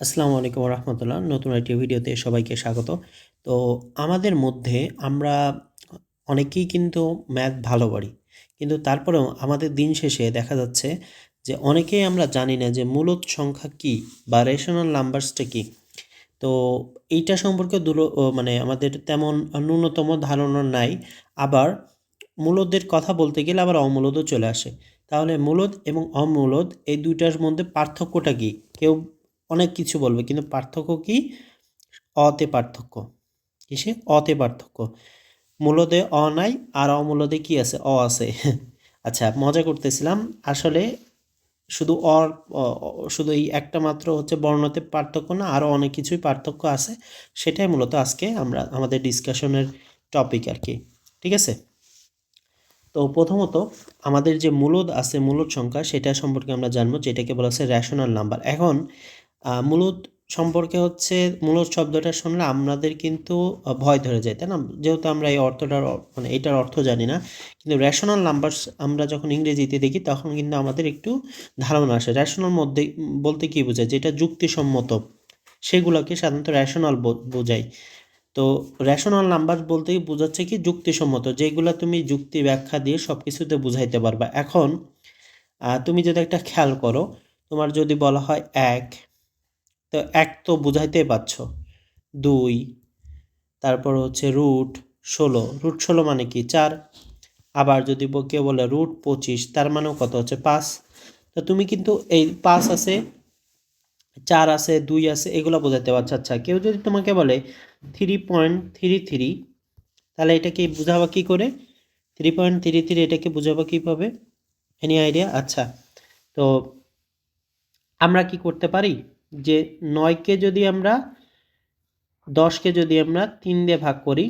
আসসালামু আলাইকুম রহমতুল্লাহ নতুন একটি ভিডিওতে সবাইকে স্বাগত। তো আমাদের মধ্যে আমরা অনেকেই কিন্তু ম্যাথ ভালো পারি কিন্তু তারপরেও আমাদের দিন শেষে দেখা যাচ্ছে যে অনেকেই আমরা জানি না যে মূলত সংখ্যা কী বা রেশনাল নাম্বারসটা কী। তো এইটা সম্পর্কে দুলো মানে আমাদের তেমন ন্যূনতম ধারণা নাই। আবার মূলদের কথা বলতে গেলে আবার অমূলদও চলে আসে। তাহলে মূলদ এবং অমূলদ এই দুইটার মধ্যে পার্থক্যটা কী? কেউ অনেক কিছু বলবে, কিন্তু পার্থক্য কি? অতে পার্থক্য। কিসে? অতে পার্থক্য। মূলদে অ নাই, আর অমূলদে কি আছে? অ আছে। আচ্ছা মজা করতেছিলাম। আসলে শুধু অ- শুধু এই একটা মাত্র হচ্ছে বর্ণতে পার্থক্য না আরও অনেক কিছুই পার্থক্য আছে। সেটাই মূলত আজকে আমরা, আমাদের ডিসকাশনের টপিক আর কি ঠিক আছে? তো প্রথমত আমাদের যে মূলদ আছে, মূলদ সংখ্যা, সেটা সম্পর্কে আমরা জানব, যেটাকে বলা হচ্ছে রেশনাল নাম্বার এখন মূলদ সম্পর্কে হচ্ছে, মূলত শব্দটা শুনলে আমাদের কিন্তু ভয় ধরে যায়, তাই না? যেহেতু আমরা এই অর্থটার মানে এটার অর্থ জানি না। কিন্তু রেশনাল নাম্বার আমরা যখন ইংরেজিতে দেখি, তখন কিন্তু আমাদের একটু ধারণা আসে। রেশনাল মধ্যে, বলতে কি বোঝায়? যেটা যুক্তিসম্মত, সেগুলোকে সাধারণত রেশনাল বোঝায়। তো রেশনাল নাম্বার বলতে বোঝাচ্ছে কি? যুক্তিসম্মত, যেগুলো তুমি যুক্তি ব্যাখ্যা দিয়ে সব কিছুতে বুঝাইতে পারবা। এখন তুমি যদি একটা খেয়াল করো, তোমার যদি বলা হয় এক তো এক তো বুঝাইতেই পারছ। দুই, তারপর হচ্ছে রুট ষোলো। রুট ষোলো মানে কি? চার। আবার যদি কেউ বলে রুট পঁচিশ, তার মানেও কত হচ্ছে পাঁচ। তো তুমি কিন্তু এই পাঁচ আছে, চার আছে, দুই আছে, এগুলো বোঝাতে পারছ। আচ্ছা কেউ যদি তোমাকে বলে থ্রি পয়েন্ট থ্রি থ্রি তাহলে এটাকে বুঝাবা কী করে? থ্রি পয়েন্ট থ্রি থ্রি এটাকে বুঝাবা কীভাবে? এনি আইডিয়া আচ্ছা তো আমরা কি করতে পারি? যে নয়কে যদি আমরা, দশকে যদি আমরা তিন দিয়ে ভাগ করি,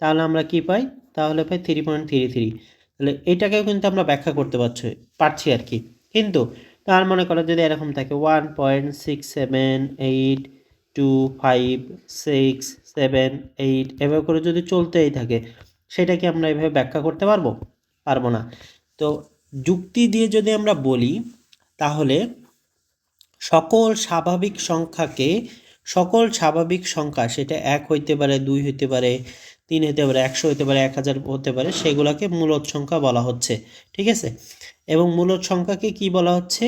তাহলে আমরা কি পাই? তাহলে পাই থ্রি পয়েন্ট থ্রি থ্রি তাহলে এটাকেও কিন্তু আমরা ব্যাখ্যা করতে পারছি পারছি আর কি। কিন্তু তার মনে করো যদি এরকম থাকে one point six seven eight two five six seven eight এভাবে করে যদি চলতেই থাকে, সেটাকে আমরা এভাবে ব্যাখ্যা করতে পারব? পারব না। তো যুক্তি দিয়ে যদি আমরা বলি, তাহলে সকল স্বাভাবিক সংখ্যাকে, সকল স্বাভাবিক সংখ্যা, সেটা এক হইতে পারে, দুই হইতে পারে, তিন হইতে পারে, একশো হইতে পারে, এক হাজার হতে পারে, সেগুলোকে মূলদ সংখ্যা বলা হচ্ছে, ঠিক আছে? এবং মূলদ সংখ্যাকে কি বলা হচ্ছে?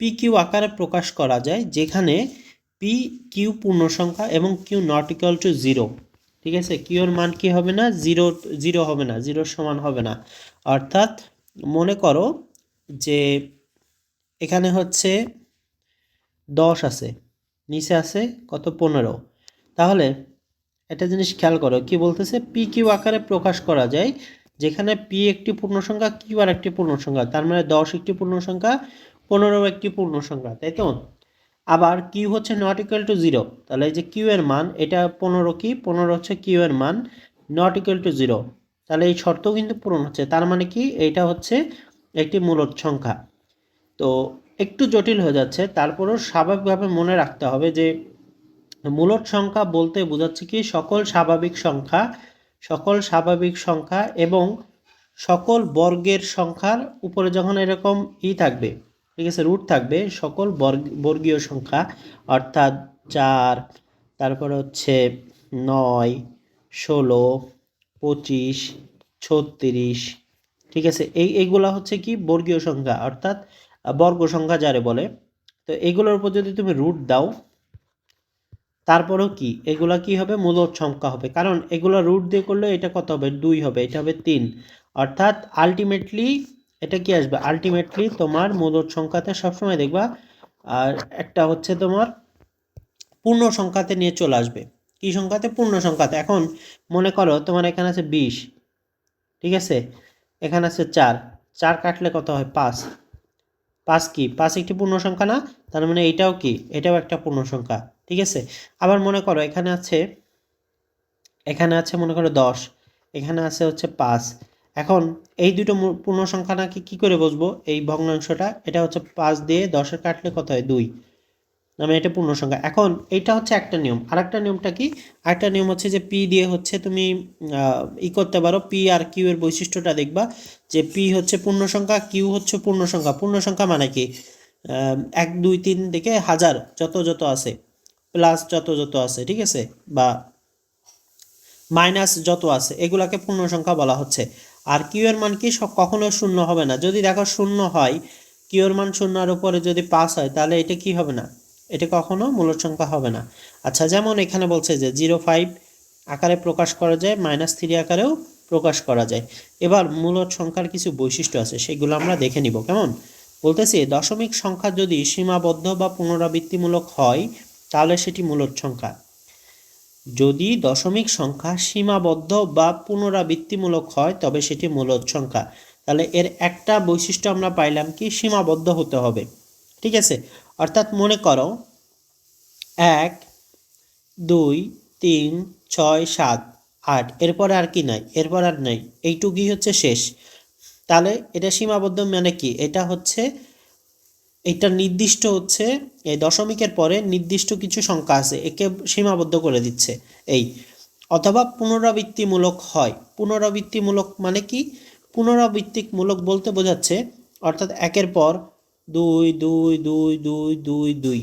পি কিউ আকারে প্রকাশ করা যায়, যেখানে পি কিউ পূর্ণ সংখ্যা এবং Q not equal to zero ঠিক আছে? কিউর মান কি হবে না? জিরো জিরো হবে না জিরোর সমান হবে না। অর্থাৎ মনে করো যে এখানে হচ্ছে দশ আছে, নিচে আছে কত? পনেরো। তাহলে একটা জিনিস খেয়াল করো, কি বলতেছে? পি কিউ আকারে প্রকাশ করা যায়, যেখানে পি একটি পূর্ণ সংখ্যা কিউ আর একটি পূর্ণ সংখ্যা তার মানে দশ একটি পূর্ণ সংখ্যা পনেরো একটি পূর্ণ সংখ্যা তাই তো? আবার কিউ হচ্ছে নট ইকুয়াল টু জিরো তাহলে এই যে কিউ এর মান, এটা পনেরো কি? পনেরো হচ্ছে কিউ এর মান নট ইকুয়াল টু জিরো তাহলে এই শর্তও কিন্তু পূরণ হচ্ছে, তার মানে কি? এটা হচ্ছে একটি মূলদ সংখ্যা। তো একটু জটিল হয়ে যাচ্ছে। তারপরেও স্বাভাবিকভাবে মনে রাখতে হবে যে, মূলদ সংখ্যা বলতে বোঝাচ্ছে কি, সকল স্বাভাবিক সংখ্যা, সকল স্বাভাবিক সংখ্যা এবং সকল বর্গের সংখ্যার উপরে যখন এরকম ই থাকবে, ঠিক আছে রুট থাকবে, সকল বর্গ, বর্গীয় সংখ্যা, অর্থাৎ চার, তারপর হচ্ছে নয়, ষোলো, পঁচিশ, ছত্রিশ, ঠিক আছে, এই এইগুলা হচ্ছে কি, বর্গীয় সংখ্যা, অর্থাৎ বর্গ সংখ্যা যারে বলে, তো এগুলোর উপর যদি তুমি রুট দাও, তারপরেও কি? এগুলা কি হবে? মূলদ সংখ্যা হবে। কারণ এগুলো রুট দিয়ে করলে এটা কত হবে? দুই হবে, এটা হবে তিন। অর্থাৎ আলটিমেটলি এটা কি আসবে? আলটিমেটলি তোমার মূলদ সংখ্যাতে সবসময় দেখবা, আর একটা হচ্ছে তোমার পূর্ণ সংখ্যাতে নিয়ে চলে আসবে। কি সংখ্যাতে? পূর্ণ সংখ্যাতে। এখন মনে করো তোমার এখানে আছে বিশ, ঠিক আছে? এখানে আছে চার। চার কাটলে কত হয়? পাঁচ। পাঁচ কি? পাঁচ একটি পূর্ণ সংখ্যা না? তার মানে এটাও কি? এটাও একটা পূর্ণ সংখ্যা, ঠিক আছে? আবার মনে করো এখানে আছে এখানে আছে মনে করো দশ, এখানে আছে হচ্ছে পাঁচ। এখন এই দুটো পূর্ণ সংখ্যা নাকি কী করে বসবো এই ভগ্নাংশটা, এটা হচ্ছে পাঁচ দিয়ে দশের কাটলে কত হয়? দুই। মানে এটা পূর্ণ সংখ্যা। এখন এইটা হচ্ছে একটা নিয়ম। আরেকটা নিয়মটা কি? আরেকটা নিয়ম হচ্ছে যে পি দিয়ে হচ্ছে তুমি ই করতে পারো। পি আর কিউ এর বৈশিষ্ট্যটা দেখবা যে পি হচ্ছে পূর্ণ সংখ্যা কিউ হচ্ছে পূর্ণ সংখ্যা। পূর্ণ সংখ্যা মানে কি? এক, দুই, তিন থেকে হাজার যত যত আছে প্লাস যত যত আছে, ঠিক আছে? বা মাইনাস যত আছে, এগুলাকে পূর্ণ সংখ্যা বলা হচ্ছে। আর কিউ এর মান কি? কখনো শূন্য হবে না। যদি দেখো শূন্য হয় কিউ এর মান শূন্যর উপরে যদি পাস হয়, তাহলে এটা কি হবে না? এটা কখনো মূলদ সংখ্যা হবে না। আচ্ছা যেমন এখানে বলছে যে জিরো ফাইভ আকারে প্রকাশ করা যায়, মাইনাস থ্রি আকারেও প্রকাশ করা যায়। এবার মূলদ সংখ্যার কিছু বৈশিষ্ট্য আছে, সেগুলো আমরা দেখে নিব, কেমন? বলতেছি, দশমিক সংখ্যা যদি সীমাবদ্ধ বা পুনরাবৃত্তিমূলক হয়, তাহলে সেটি মূলদ সংখ্যা। যদি দশমিক সংখ্যা সীমাবদ্ধ বা পুনরাবৃত্তিমূলক হয়, তবে সেটি মূলদ সংখ্যা। তাহলে এর একটা বৈশিষ্ট্য আমরা পাইলাম কি, সীমাবদ্ধ হতে হবে। ঠিক আছে? অর্থাৎ মনে করো, এক, দুই, তিন, ছয়, সাত, আট, এরপরে আর কি নাই, এরপর আর নাই, এইটুকুই হচ্ছে শেষ। তাহলে এটা সীমাবদ্ধ মানে কি? এটা হচ্ছে, এটা নির্দিষ্ট হচ্ছে, এই দশমিকের পরে নির্দিষ্ট কিছু সংখ্যা আছে, একে সীমাবদ্ধ করে দিচ্ছে, এই। অথবা পুনরাবৃত্তিমূলক হয়। পুনরাবৃত্তিমূলক মানে কি? পুনরাবৃত্তিমূলক বলতে বোঝাচ্ছে, অর্থাৎ একের পর দুই দুই দুই দুই দুই দুই।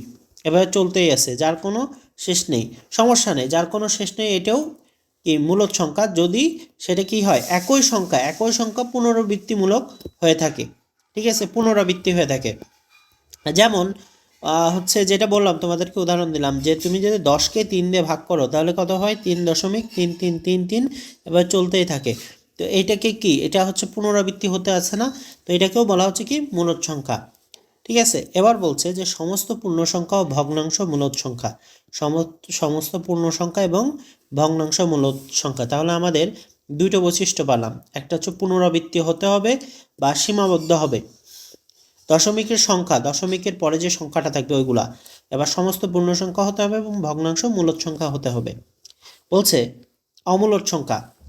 এভাবে চলতেই আছে, যার কোনো শেষ নেই। সমস্যা নেই, যার কোনো শেষ নেই এটাও কি মূলদ সংখ্যা? যদি সেটা কি হয়? একই সংখ্যা একই সংখ্যা পুনরাবৃত্তিমূলক হয়ে থাকে। ঠিক আছে? পুনরাবৃত্তি হয়ে থাকে। যেমন হচ্ছে যেটা বললাম, তোমাদেরকে উদাহরণ দিলাম যে তুমি যদি দশকে তিন দিয়ে ভাগ করো, তাহলে কত হয়? তিন দশমিক তিন তিন তিন তিন এবার চলতেই থাকে। তো এইটাকে কি? এটা হচ্ছে পুনরাবৃত্তি হতে আছে না? তো এটাকেও বলা হচ্ছে কি? মূলদ সংখ্যা। ঠিক আছে? এবার বলছে যে সমস্ত পূর্ণ সংখ্যা ও ভগ্নাংশ মূলদ সংখ্যা। সম- সমস্ত পূর্ণ সংখ্যা এবং ভগ্নাংশ মূলদ সংখ্যা। তাহলে আমাদের দুটো বৈশিষ্ট্য পেলাম। একটা হচ্ছে পুনরাবৃত্তি হতে হবে বা সীমাবদ্ধ হবে। দশমিকের সংখ্যা, দশমিকের পরে যে সংখ্যাটা থাকবে ওইগুলা। এবার সমস্ত পূর্ণ সংখ্যা হতে হবে এবং ভগ্নাংশ মূলদ সংখ্যা হতে হবে। বলছে, অমূলদ সংখ্যা।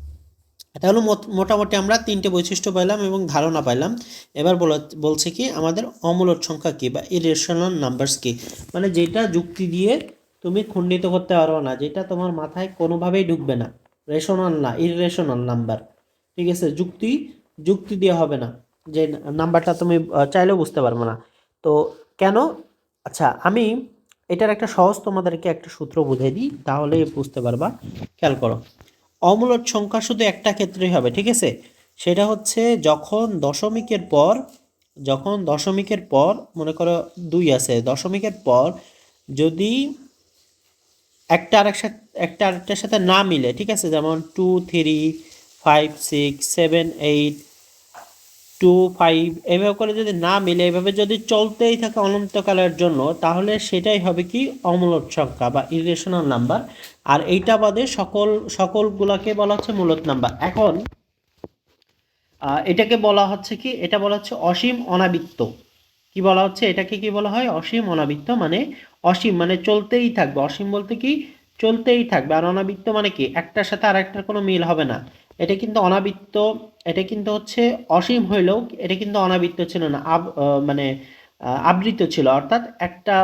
তাহলে মোট- মোটামুটি আমরা তিনটে বৈশিষ্ট্য পাইলাম এবং ধারণা পাইলাম। এবার বলা- বলছে কি, আমাদের অমূলদ সংখ্যা কি বা ইরেশনাল নাম্বারস কি? মানে যেটা যুক্তি দিয়ে তুমি খণ্ডিত করতে পারো না, যেটা তোমার মাথায় কোনোভাবেই ঢুকবে না। রেশনাল না ইরেশনাল নাম্বার ঠিক আছে? যুক্তি যুক্তি দিয়ে হবে না। যে নাম্বারটা তুমি চাইলেও বুঝতে পারবে না। তো কেন? আচ্ছা আমি এটার একটা সহজ তোমাদেরকে একটা সূত্র বুঝিয়ে দিই তাহলে বুঝতে পারবা। খেয়াল করো। অমূলদ সংখ্যা শুধু একটা ক্ষেত্রেই হবে, ঠিক আছে? সেটা হচ্ছে যখন দশমিকের পর, যখন দশমিকের পর, মনে করো দুই আছে, দশমিকের পর যদি একটা আরেক সাথে, একটা আরেকটার সাথে না মিলে, ঠিক আছে? যেমন two three five six seven eight two five এভাবে করে যদি না মিলে, এভাবে যদি চলতেই থাকে অনন্তকালের জন্য, তাহলে সেটাই হবে কি? অমূলদ সংখ্যা বা ইরেশনাল নাম্বার আর এইটা বাদে সকল, সকলগুলাকে বলা হচ্ছে মূলত নাম্বার এখন এটাকে বলা হচ্ছে কি? এটা বলা হচ্ছে অসীম অনাবৃত্ত। কি বলা হচ্ছে? এটাকে কি বলা হয়? অসীম অনাবৃত্ত মানে অসীম মানে চলতেই থাকবে। অসীম বলতে কি? চলতেই থাকবে। আর অনাবৃত্ত মানে কি? একটার সাথে আরেকটার কোনো মিল হবে না। এটা কিন্তু অনাবৃত্ত, এটা কিন্তু হচ্ছে অসীম হইলেও এটা কিন্তু অনাবৃত্ত ছিল না, আব মানে আবৃত ছিল। অর্থাৎ একটা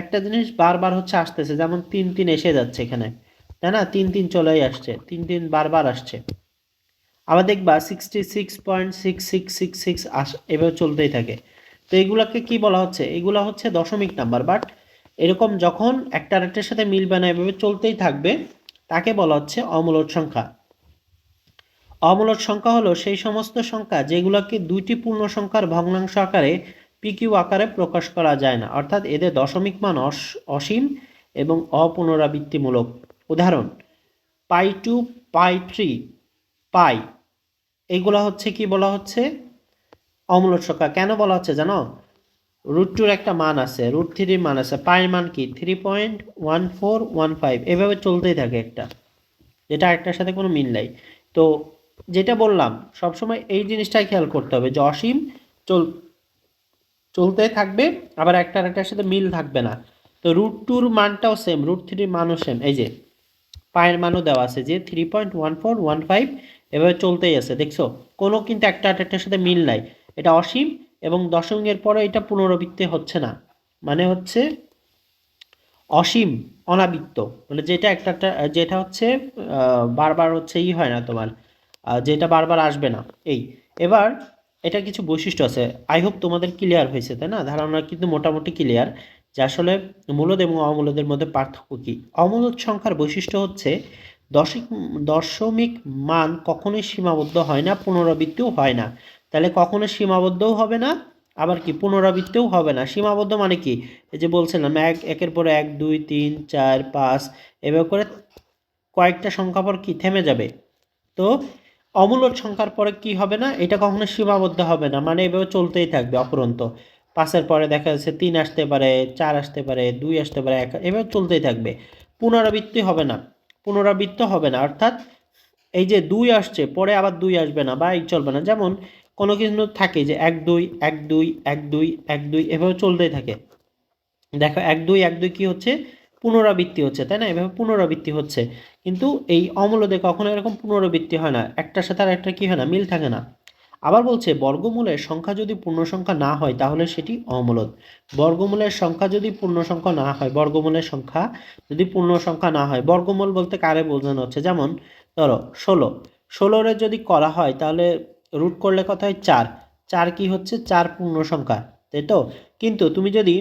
একটা জিনিস বারবার হচ্ছে আসতেছে, যেমন তিন তিন এসে যাচ্ছে এখানে, তাই না? তিন তিন চলেই আসছে, তিন তিন বারবার আসছে। আবার দেখবা sixty six point six six six six আস, এভাবে চলতেই থাকে। তো এগুলাকে কি বলা হচ্ছে? এগুলা হচ্ছে দশমিক নাম্বার বাট এরকম যখন একটা আরেকটার সাথে মিলবে না, এভাবে চলতেই থাকবে, তাকে বলা হচ্ছে অমূলদ সংখ্যা। অমূলদ সংখ্যা হলো সেই সমস্ত সংখ্যা যেগুলোকে দুইটি পূর্ণ সংখ্যার ভগ্নাংশ আকারে পিকিউ আকারে প্রকাশ করা যায় না। অর্থাৎ এদের দশমিক মান অস- অসীম এবং অপুনরাবৃত্তিমূলক। উদাহরণ, পাই টু, পাই থ্রি, পাই। এইগুলা হচ্ছে কি বলা হচ্ছে? অমূলদ সংখ্যা। কেন বলা হচ্ছে জানো? রুট টুর একটা মান আছে রুট থ্রির মান আছে। পায়ের মান কি? Three point one four one five এভাবে চলতেই থাকে একটা। যেটা একটার সাথে কোনো মিল নাই। তো যেটা বললাম, সবসময় এই জিনিসটাই খেয়াল করতে হবে যে অসীম চল, চলতে থাকবে, আবার একটা আরেকটার সাথে মিল থাকবে না। তো রুট টুর মানটাও সেম রুট থ্রির মানও সেম এই যে, পায়ের মানও দেওয়া আছে যে three point one four one five এভাবে চলতেই আছে, দেখছ? কোনো কিন্তু একটা আরেকটার সাথে মিল নাই। এটা অসীম এবং দশমিকের পরে এটা পুনরাবৃত্তি হচ্ছে না। মানে হচ্ছে অসীম, অনাবৃত্ত। মানে যেটা একটা যেটা হচ্ছে বারবার হচ্ছে ই হয় না তোমার। যেটা বারবার আসবে না। এই, এবার এটা কিছু বৈশিষ্ট্য আছে। আই হোপ তোমাদের ক্লিয়ার হয়েছে, তাই না? ধারণা কিন্তু মোটামুটি ক্লিয়ার যে আসলে মূলদ এবং অমূলদের মধ্যে পার্থক্য কী? অমূলদ সংখ্যার বৈশিষ্ট্য হচ্ছে দশমিক দশমিক মান কখনোই সীমাবদ্ধ হয় না, পুনরাবৃত্তিও হয় না। তাহলে কখনো সীমাবদ্ধও হবে না, আবার কি? পুনরাবৃত্তিও হবে না। সীমাবদ্ধ মানে কি? এই যে বলছিলাম, এক, একের পরে এক, দুই, তিন, চার, পাঁচ, এভাবে করে কয়েকটা সংখ্যা পর কি? থেমে যাবে। তো অমূলক সংখ্যার পরে কি হবে না? এটা কখনো সীমাবদ্ধ হবে না। মানে এভাবে চলতেই থাকবে অপরন্ত পাঁচের পরে দেখা যাচ্ছে তিন আসতে পারে, চার আসতে পারে, দুই আসতে পারে, এক এভাবে চলতেই থাকবে। পুনরাবৃত্তি হবে না। পুনরাবৃত্ত হবে না। অর্থাৎ এই যে দুই আসছে, পরে আবার দুই আসবে না বা এই চলবে না। যেমন কোনো কিছু থাকে যে এক দুই এক দুই এক দুই এক দুই, এভাবে চলতেই থাকে। দেখো এক দুই এক দুই কী হচ্ছে? পুনরাবৃত্তি হচ্ছে, তাই না? এভাবে পুনরাবৃত্তি হচ্ছে। কিন্তু এই অমূলদে কখনো এরকম পুনরাবৃত্তি হয় না। একটার সাথে আর একটা কী হয় না? মিল থাকে না। আবার বলছে, বর্গমূলের সংখ্যা যদি পূর্ণ সংখ্যা না হয়, তাহলে সেটি অমূলদ বর্গমূলের সংখ্যা যদি পূর্ণ সংখ্যা না হয়, বর্গমূলের সংখ্যা যদি পূর্ণ সংখ্যা না হয়, বর্গমূল বলতে কারে বোঝানো হচ্ছে? যেমন, ধরো, ষোলো। ষোলোরে যদি করা হয়, তাহলে রুট করলে কত হয়? চার। চার কি হচ্ছে? চার পূর্ণ সংখ্যা, তাই তো? কিন্তু তুমি যদি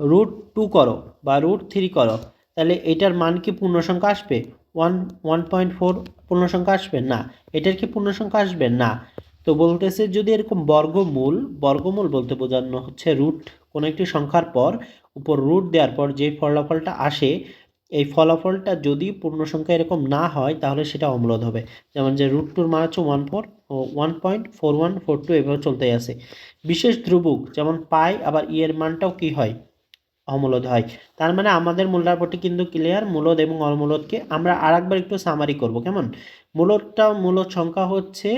রুট টু করো বা রুট থ্রি করো, তাহলে এটার মান কি পূর্ণ সংখ্যা আসবে? ওয়ান ওয়ান পয়েন্ট ফোর পূর্ণ সংখ্যা আসবে? না। এটার কি পূর্ণ সংখ্যা আসবে? না। তো বলতেছে যদি এরকম বর্গমূল বর্গমূল বলতে বোঝানো হচ্ছে রুট কোনো একটি সংখ্যার পর, উপর রুট দেওয়ার পর যে ফলাফলটা আসে, এই ফলাফলটা যদি পূর্ণ সংখ্যা এরকম না হয়, তাহলে সেটা অম্লদ হবে। যেমন যে রুট টুর মান হচ্ছে ওয়ান ফোর ও one point four one four two এভাবে চলতেই আছে। বিশেষ ধ্রুবক, যেমন পাই, আবার ইয়ের মানটাও কি হয়? অমূলদ হয়। তার মানে আমাদের মূল্যারপটি কিন্তু ক্লিয়ার মূলদ এবং অমূলদকে আমরা আর একবার একটু সামারি করব, কেমন? মূলদটা, মূলদ সংখ্যা হচ্ছে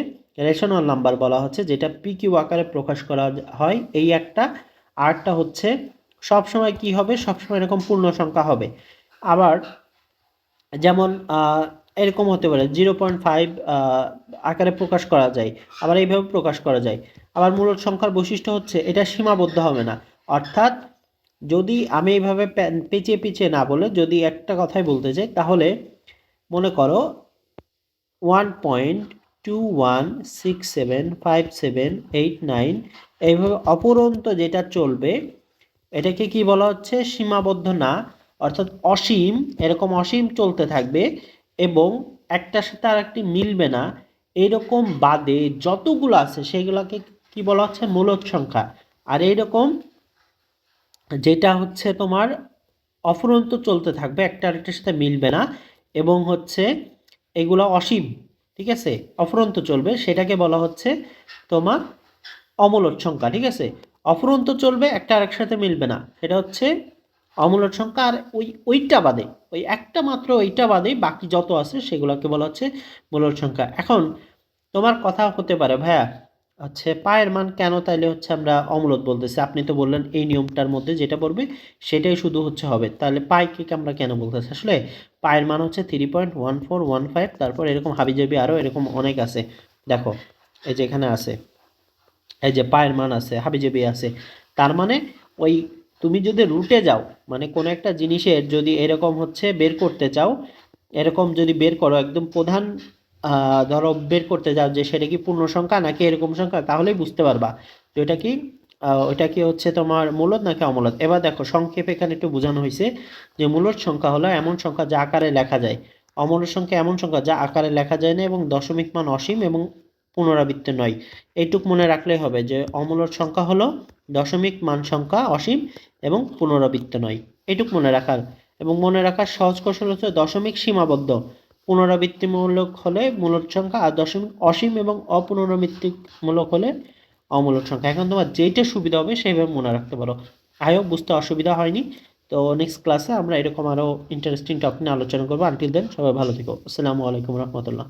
রেশনাল নাম্বার বলা হচ্ছে, যেটা পি কিউ আকারে প্রকাশ করা হয়। এই একটা আরটা হচ্ছে সব সময় কি হবে? সবসময় এরকম পূর্ণ সংখ্যা হবে। আবার যেমন এরকম হতে পারে জিরো পয়েন্ট ফাইভ আকারে প্রকাশ করা যায়, আবার এইভাবে প্রকাশ করা যায়। আবার মূলত সংখ্যার বৈশিষ্ট্য হচ্ছে, এটা সীমাবদ্ধ হবে না। অর্থাৎ যদি আমি এইভাবে পেঁচিয়ে পিছিয়ে না বলে যদি একটা কথাই বলতে চাই, তাহলে মনে করো one point two one six seven five seven eight nine এইভাবে অপরন্ত যেটা চলবে, এটাকে কি বলা হচ্ছে? সীমাবদ্ধ না, অর্থাৎ অসীম, এরকম অসীম চলতে থাকবে এবং একটার সাথে আর একটি মিলবে না। এইরকম বাদে যতগুলো আছে, সেগুলোকে কি বলা হচ্ছে? মূলত সংখ্যা। আর এইরকম যেটা হচ্ছে তোমার অফুরন্ত চলতে থাকবে, একটা আরেকটার সাথে মিলবে না এবং হচ্ছে এগুলো অসীম, ঠিক আছে? অফুরন্ত চলবে, সেটাকে বলা হচ্ছে তোমার অমূলক সংখ্যা, ঠিক আছে? অফুরন্ত চলবে, একটা আরেক সাথে মিলবে না, সেটা হচ্ছে অমূলক সংখ্যা। আর ওই, ওইটা বাদে, ওই একটা মাত্র ওইটা বাদে বাকি যত আছে, সেগুলোকে বলা হচ্ছে মূলক সংখ্যা। এখন তোমার কথা হতে পারে, ভাইয়া হচ্ছে পায়ের মান কেন তাইলে হচ্ছে আমরা অমূলত বলতেছি? আপনি তো বললেন এই নিয়মটার মধ্যে যেটা পড়বে সেটাই শুধু হচ্ছে হবে। তাহলে পাইকে আমরা কেন বলতেছি? আসলে পায়ের মান হচ্ছে three point one four one five তারপর এরকম হাবিজাবি আরও এরকম অনেক আছে। দেখো, এই যে এখানে আছে, এই যে পায়ের মান আছে, হাবিজাবি আছে, তার মানে ওই তুমি যদি রুটে যাও মানে কোনো একটা জিনিসের যদি এরকম হচ্ছে বের করতে চাও, এরকম যদি বের করো, একদম প্রধান ধরো বের করতে যাও যে সেটা কি পূর্ণ সংখ্যা নাকি এরকম সংখ্যা, তাহলেই বুঝতে পারবা। যে এটা কি? ওইটা কি হচ্ছে তোমার মূলত নাকি অমূলত এবার দেখো, সংক্ষেপে এখানে একটু বোঝানো হয়েছে যে মূলত সংখ্যা হলো এমন সংখ্যা যা আকারে লেখা যায়। অমূলত সংখ্যা এমন সংখ্যা যা আকারে লেখা যায় না এবং দশমিক মান অসীম এবং পুনরাবৃত্তি নয়। এইটুক মনে রাখলেই হবে যে অমূলত সংখ্যা হলো দশমিক মান সংখ্যা অসীম এবং পুনরাবৃত্তি নয়। এইটুক মনে রাখার। এবং মনে রাখার সহজ কৌশল হচ্ছে দশমিক সীমাবদ্ধ। পুনরাবৃত্তিমূলক হলে মূলক সংখ্যা আর দশমিক অসীম এবং অপুনরাবৃত্তিমূলক হলে অমূলক সংখ্যা। এখন তোমার যেইটা সুবিধা হবে সেইভাবে মনে রাখতে পারো। আই বুঝতে অসুবিধা হয়নি। তো নেক্সট ক্লাসে আমরা এরকম আরও ইন্টারেস্টিং টপিক নিয়ে আলোচনা করব। আনটিল দেন সবাই ভালো থেকো। আসসালামু আলাইকুম রহমতুল্লাহ।